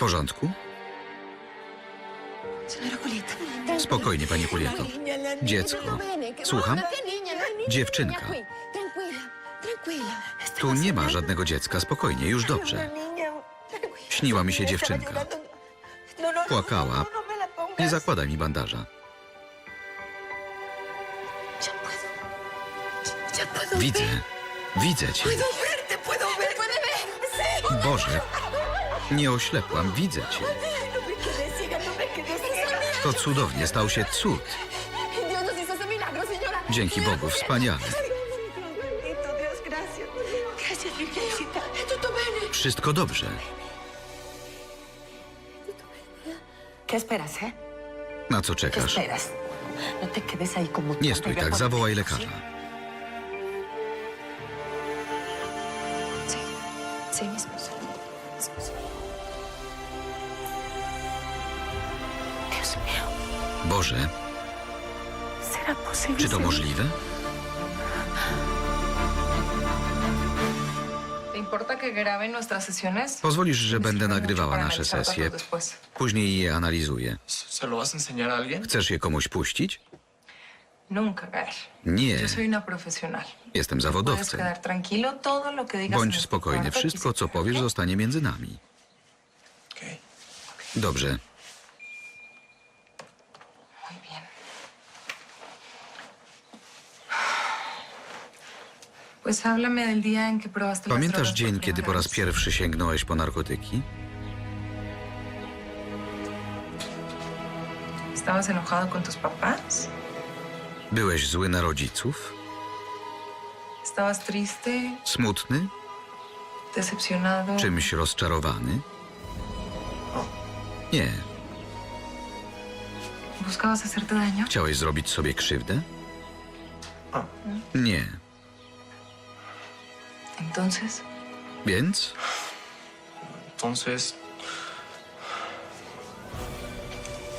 porządku? Spokojnie, pani Julieto. Dziecko. Słucham? Dziewczynka. Tu nie ma żadnego dziecka, spokojnie, już dobrze. Śniła mi się dziewczynka. Płakała. Nie zakładaj mi bandaża. Widzę. Widzę cię. Boże. Nie oślepłam, widzę cię. To cudownie, stał się cud. Dzięki Bogu, wspaniale. Wszystko dobrze. ¿Qué esperas, eh? Na co ¿Qué czekasz? No Nie stój tak, zawołaj lekarza. Boże, czy to możliwe? Pozwolisz, że będę nagrywała nasze sesje. Później je analizuję. Chcesz je komuś puścić? Nie, jestem zawodowcem. Bądź spokojny, cuarto wszystko co powiesz zostanie między nami. Dobrze, Muy bien. Pues háblame del día en que probaste las pamiętasz dzień, kiedy po raz pierwszy sięgnąłeś po narkotyki? Byłeś zły na rodziców? ¿Estabas triste, Smutny? Czymś rozczarowany? Nie. ¿Buscabas hacerte daño? Chciałeś zrobić sobie krzywdę? A. Nie. Entonces, Więc? Entonces.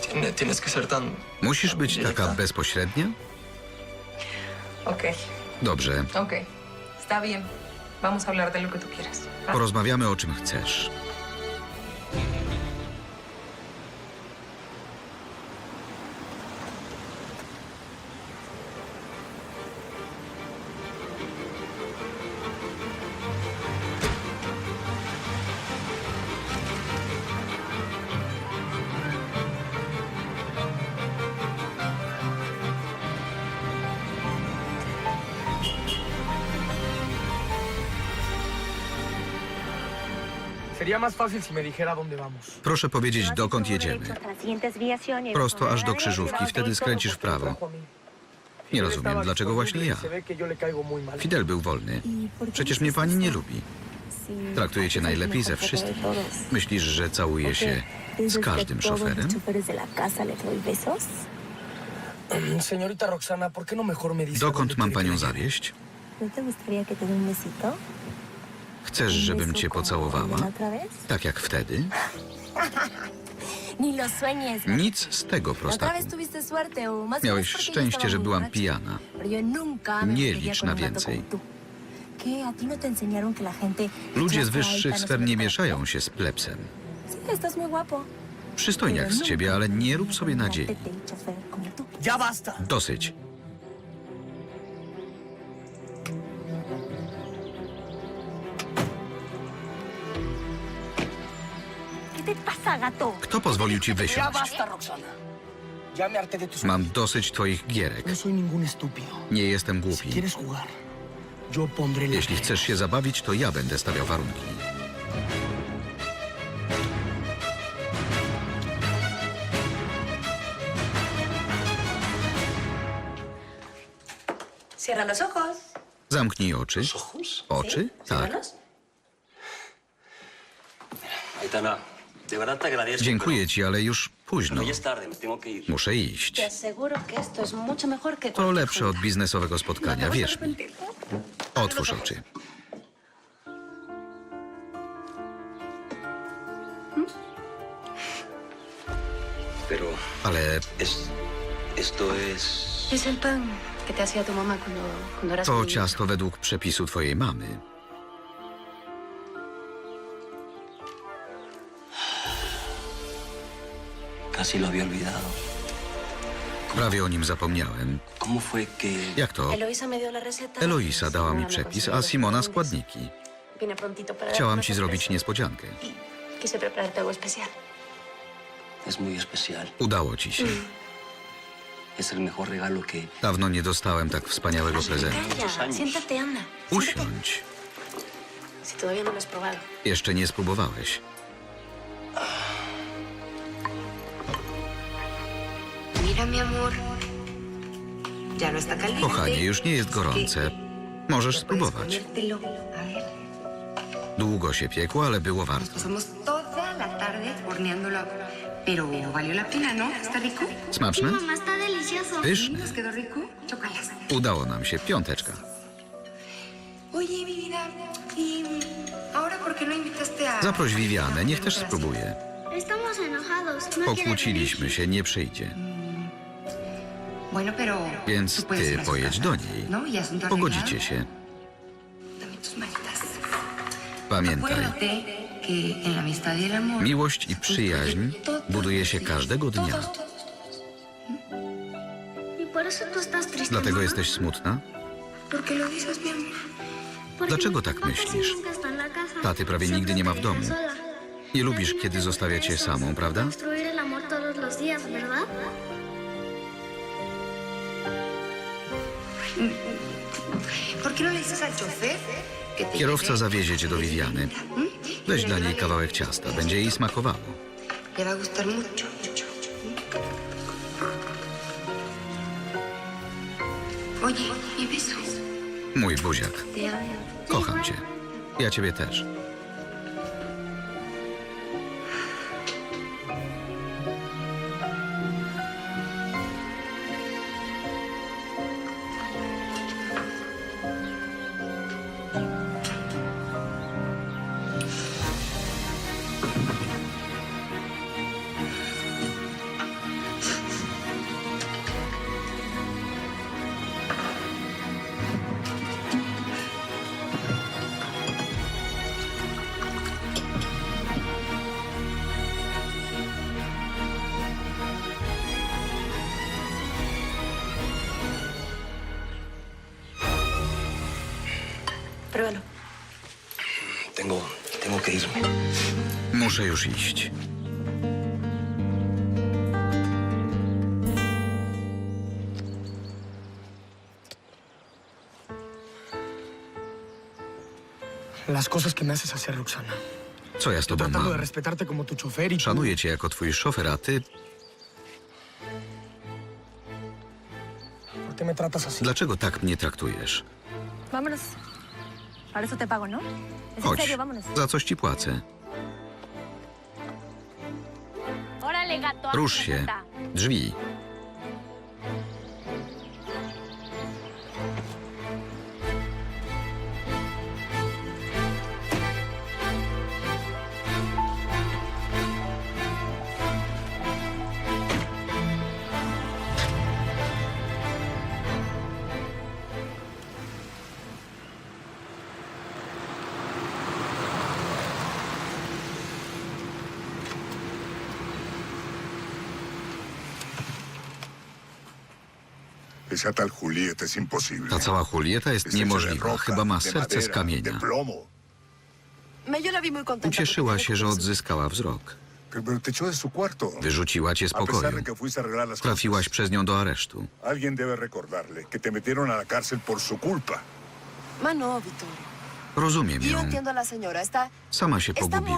Tiene- tienes que ser tan. Musisz być taka bezpośrednia? ok, Dobrze, ok. Está bien. Vamos a hablar de lo que tú quieras. porozmawiamy o czym chcesz. Sería más fácil si me dijera dónde vamos. Proszę powiedzieć, dokąd jedziemy. Prosto aż do krzyżówki, wtedy skręcisz w prawo. Nie rozumiem, dlaczego właśnie ja. Fidel był wolny. Przecież mnie pani nie lubi. Traktuje cię najlepiej ze wszystkich. Myślisz, że całuje się z każdym szoferem? Señorita Roxana, ¿por qué no Dokąd mam panią zawieść? Chcesz, żebym cię pocałowała? Tak jak wtedy? Nic z tego, prostaku. Miałeś szczęście, że byłam pijana. Nie licz na więcej. como tú. ¿Qué? ¿A ti no. Ludzie z alta wyższych sfer nie mieszają się z plebsem. Przystojniak z ciebie, ale nie rób sobie nadziei. Dosyć. Pasa, gato? Kto pozwolił ci ¡Ya wysiąść? Mam dosyć twoich gierek. Nie jestem głupi. Jeśli chcesz się zabawić, to ja będę stawiał warunki. Cierra los ojos. Zamknij oczy. Oczy? Tak. Aitana, Dziękuję ci, ale już późno. Muszę iść. To lepsze od biznesowego spotkania, wierz mi. Otwórz oczy. Pero Ale to ciasto według przepisu twojej mamy. Casi lo había olvidado. Prawie o nim zapomniałem. ¿Cómo fue que Jak to? Eloisa. Eloisa dała mi przepis, a Simona składniki. Chciałam ci zrobić niespodziankę. Y es muy especial? Udało ci się. Es el mejor regalo que... Dawno nie dostałem tak wspaniałego prezentu. Siéntate, anda. Usiądź. Si todavía no lo has probado. Jeszcze nie spróbowałeś. Kochanie, już nie jest gorące. Możesz spróbować. Długo się piekło, ale było warto. ¿no? Smaczne? delicioso. Pyszne. Udało nam się. Piąteczka. ¿Y no. Zaproś Vivianę, niech też spróbuje. No Pokłóciliśmy się, nie przyjdzie. Więc ty pojedź do niej. ¿No? Y Pogodzicie się. Pamiętaj, y miłość i przyjaźń buduje się każdego dnia. Y. Dlatego mamá. jesteś smutna? Dlaczego tak myślisz? Taty prawie nigdy nie ma w domu. Nie lubisz, kiedy zostawia cię samą, prawda? Kierowca lleve zawiezie cię do Viviany. ¿Mm? Weź dla niej kawałek ciasta, będzie jej smakowało. Beso. Mój buziak. Kocham cię. Ja ciebie też. Tengo, tengo que irme. Muszę już iść. Las cosas que me haces hacer, Roxana. Co ja z tobą Tratando de mam? respetarte como tu chofer y Szanuję cię jako twój szofer, a ty... ¿Por qué me tratas así? Dlaczego tak mnie traktujesz? Vámonos. Para eso te pago, ¿no? Es en Chodź, serio, vámonos. za coś ci płacę. Órale, gato. Rusz się. Drzwi. Ta cała Julieta jest niemożliwa. Chyba ma serce z kamienia. Ucieszyła się, że odzyskała wzrok. Wyrzuciła cię z pokoju. Trafiłaś przez nią do aresztu. Rozumiem ją. Sama się pogubiła.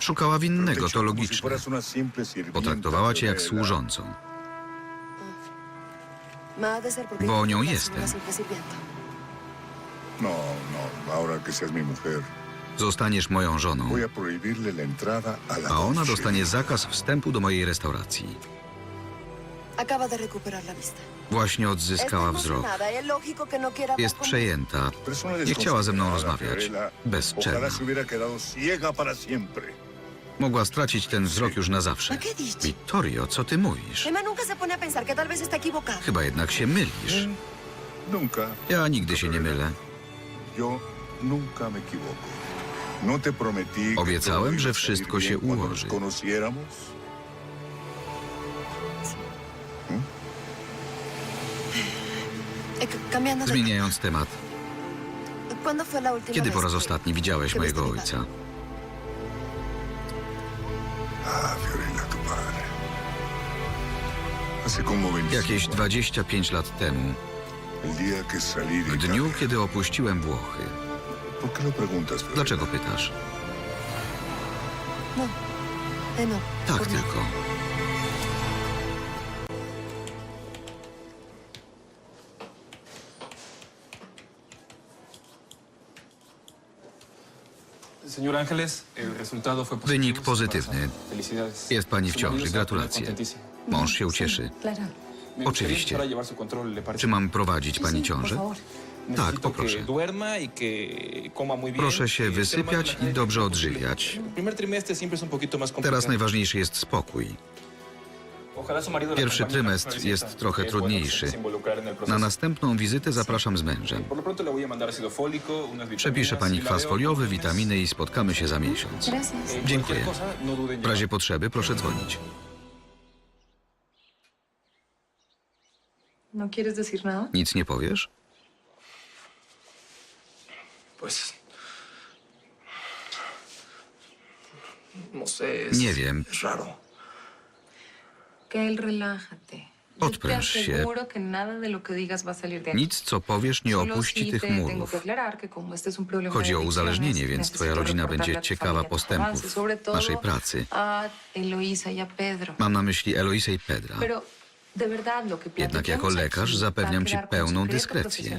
Szukała winnego, to logiczne. Potraktowała cię jak służącą. Bo nią es jestem. No, no, ahora que seas mi mujer, Zostaniesz moją żoną, voy a prohibirle la entrada a la a ona noche. dostanie zakaz wstępu do mojej restauracji. Acaba de recuperar la vista. Właśnie odzyskała wzrok. no Jest przejęta. Nie chciała ze mną rozmawiać. Bezczelna. Ojalá se hubiera quedado ciega para siempre. Mogła stracić ten wzrok już na zawsze. Vittorio, co ty mówisz? Emma nunca se pone a pensar que tal vez está equivocada. Chyba jednak się mylisz. Nunca. Ja nigdy się nie mylę. Yo nunca me equivoco. No te prometí que Obiecałem, że wszystko się ułoży. conociéramos. Eh, Zmieniając temat, tema, ¿Cuándo fue la última kiedy po raz ostatni widziałeś mojego ojca? Jakieś 25 lat temu, w dniu, kiedy opuściłem Włochy. Dlaczego pytasz? No. No. Tak tylko. Wynik pozytywny. Jest pani w ciąży. Gratulacje. Mąż się ucieszy. Oczywiście. Czy mam prowadzić pani ciążę? Tak, poproszę. y Proszę się más wysypiać i dobrze odżywiać. Teraz najważniejszy jest spokój. Pierwszy trymestr jest trochę trudniejszy. Na następną wizytę zapraszam z mężem. Przepiszę pani y kwas foliowy, witaminy i spotkamy się za miesiąc. Eh, Dziękuję. no W razie potrzeby proszę dzwonić. ¿No quieres decir nada? Nic nie powiesz? Pues. No sé. Es, Nie wiem. Es raro. Gael, relájate. Yo te Odpręż się. aseguro que nada de lo que digas va a salir de aquí. Nic, co powiesz, nie Solo opuści sí tych te tengo murów. que aclarar que como este es un problema Chodzi de o uzależnienie, więc twoja rodzina reportarle będzie tu ciekawa familia tus postępów avances, sobre todo naszej pracy. A Eloisa y a Pedro. Mam na myśli Eloisę i Pedra. Pero Jednak jako lekarz zapewniam ci pełną dyskrecję.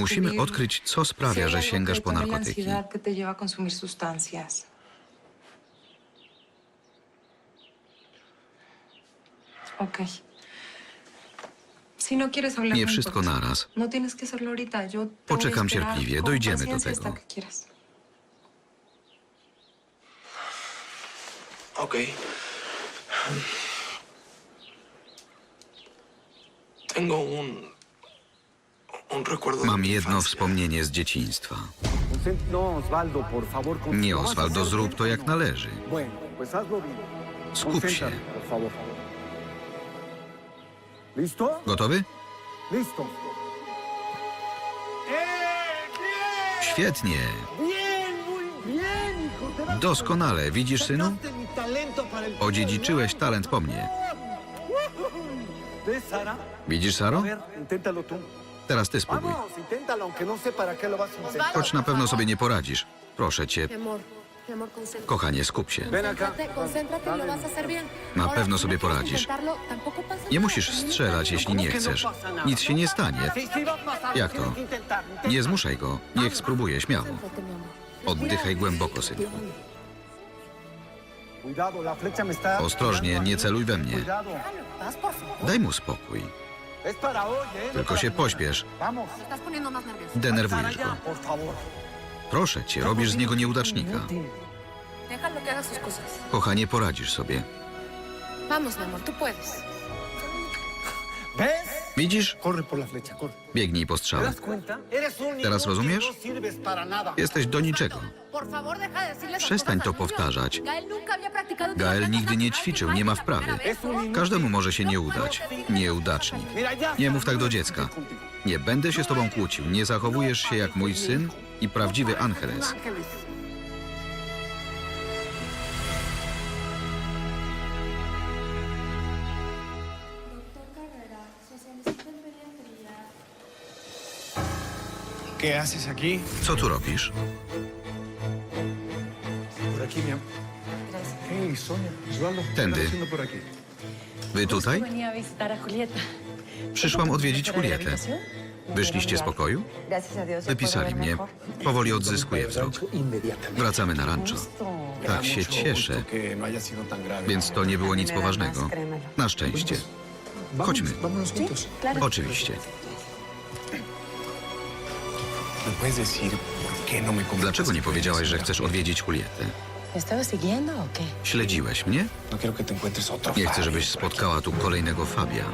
Musimy odkryć, co sprawia, że sięgasz po narkotyki. no Nie wszystko naraz. No Poczekam cierpliwie, dojdziemy do tego. Hasta que quieras. Ok. Tengo un. Un recuerdo. de Mam jedno wspomnienie z dzieciństwa. No. Nie, Osvaldo, zrób to jak należy. Skup się. Gotowy? Listo. Świetnie. Doskonale. Widzisz, synu? Odziedziczyłeś talent po mnie. Widzisz, Saro? Teraz ty spróbuj. Choć na pewno sobie nie poradzisz. Proszę cię, kochanie, skup się. Na pewno sobie poradzisz. Nie musisz strzelać, jeśli nie chcesz. Nic się nie stanie. Jak to? Nie zmuszaj go. Niech spróbuje śmiało. Oddychaj głęboko, synku. Ostrożnie, nie celuj we mnie. Daj mu spokój. ¿eh? No Tylko się pośpiesz. Denerwujesz go. Proszę cię, robisz z niego nieudacznika. Kochanie, poradzisz sobie. Vamos, mi amor, tú puedes. ¿Ves? Widzisz? Biegnij po ¿Te strzałę. Teraz rozumiesz? No. Jesteś do niczego. Przestań to powtarzać. Gael nigdy nie ćwiczył, nie ma wprawy. Każdemu może się nie udać. Nieudacznik. Nie mów tak do no dziecka. Nie będę się z tobą kłócił. Nie zachowujesz się jak mój syn i prawdziwy Angeles. ¿Qué haces aquí? Co tu robisz? Por aquí, mi amor. Hey, Sonia. Osvaldo. ¿qué Tędy. estás haciendo por aquí? Wy tutaj? Przyszłam odwiedzić Julietę. Wyszliście z pokoju? Wypisali mnie. Powoli odzyskuję wzrok. Wracamy na rancho. Tak się cieszę. Que no haya sido tan grave. Więc to nie było nic poważnego. Na szczęście. Chodźmy. Vámonos juntos. Oczywiście. Dlaczego nie powiedziałaś, że chcesz odwiedzić Julietę? Śledziłeś mnie? No Nie chcę, żebyś spotkała tu kolejnego Fabia.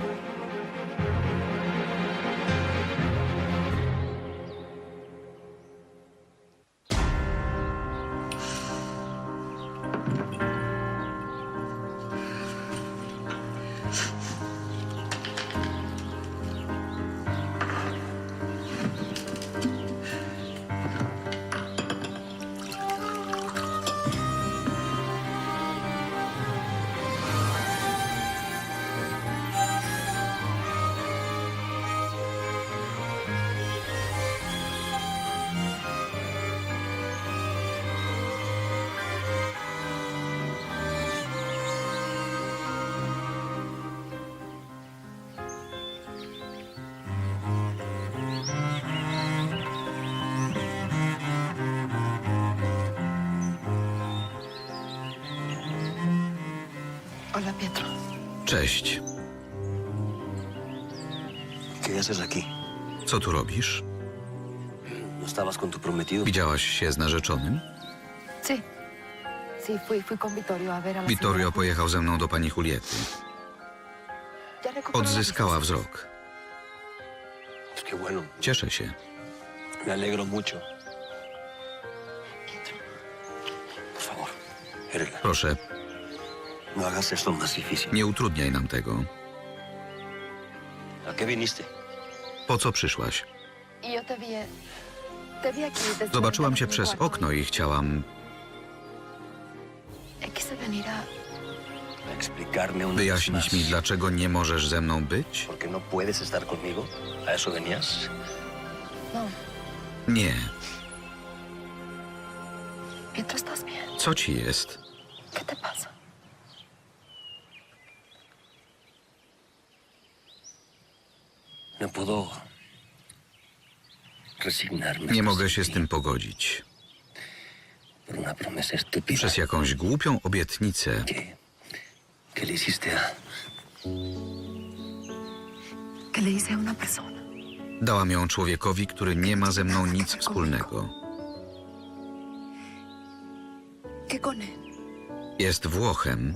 Pietro. Cześć. ¿Qué haces aquí? Co tu robisz? ¿No estabas con tu prometido? Widziałaś się z narzeczonym? Sí. Sí, fui, fui con Vittorio a ver a la Vittorio señora- pojechał ze mną do pani Juliety. Ya recuperó la Odzyskała wzrok. Qué bueno. Cieszę się. Me alegro mucho. Por favor, Erla, Proszę, nie utrudniaj nam tego. Po co przyszłaś? Zobaczyłam cię ventana przez okno i chciałam Eh, Quise venir a... ¿A explicarme una vez wyjaśnić mi, dlaczego nie możesz ze mną być? no. No, Nie. Co ci jest? ¿Qué te pasa? Nie mogę się z tym pogodzić. Przez jakąś głupią obietnicę. Dałam ją człowiekowi, który nie ma ze mną nic wspólnego. Que con él Jest Włochem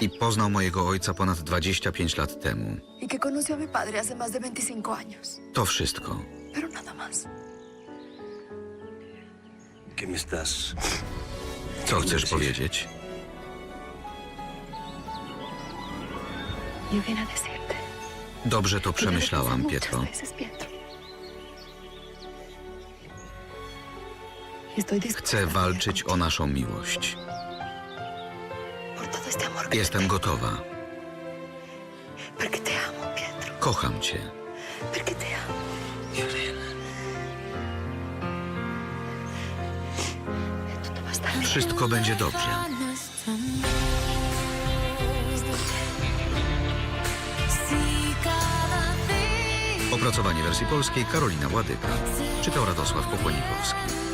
i poznał mojego ojca ponad 25 lat temu. Y que conoció a mi padre hace más de 25 años. To wszystko. Co chcesz powiedzieć? Dobrze to przemyślałam, Pietro. Chcę walczyć o naszą miłość. Jestem gotowa. Kocham cię. Bien. Wszystko będzie dobrze. Opracowanie wersji polskiej Karolina Ładyka. Czytał Radosław Pokłonikowski.